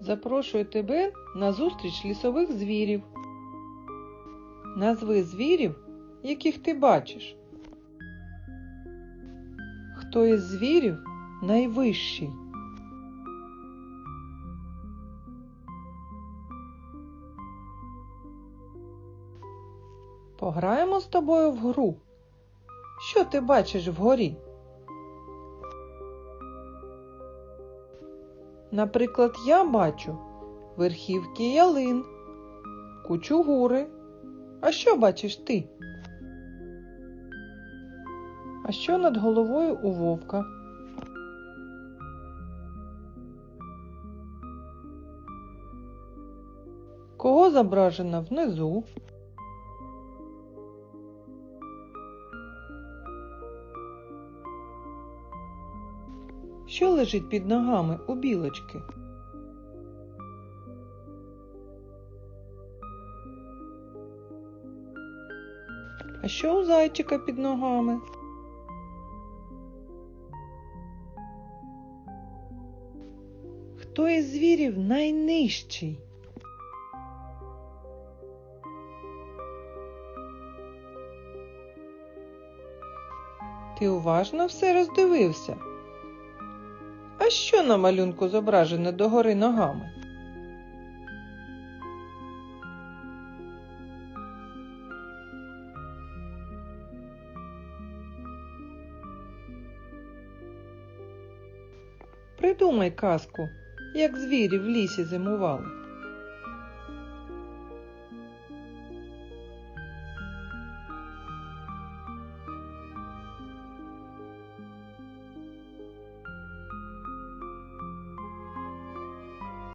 запрошую тебе на зустріч лісових звірів. Назви звірів, яких ти бачиш. Хто із звірів найвищий? Пограємо з тобою в гру. Що ти бачиш вгорі? Наприклад, я бачу верхівки ялин, кучу гури. А що бачиш ти? А що над головою у вовка? Кого зображено внизу? Що лежить під ногами у білочки? А що у зайчика під ногами? Хто із звірів найнижчий? Ти уважно все роздивився? Що на малюнку зображено догори ногами? Придумай казку, як звірі в лісі зимували.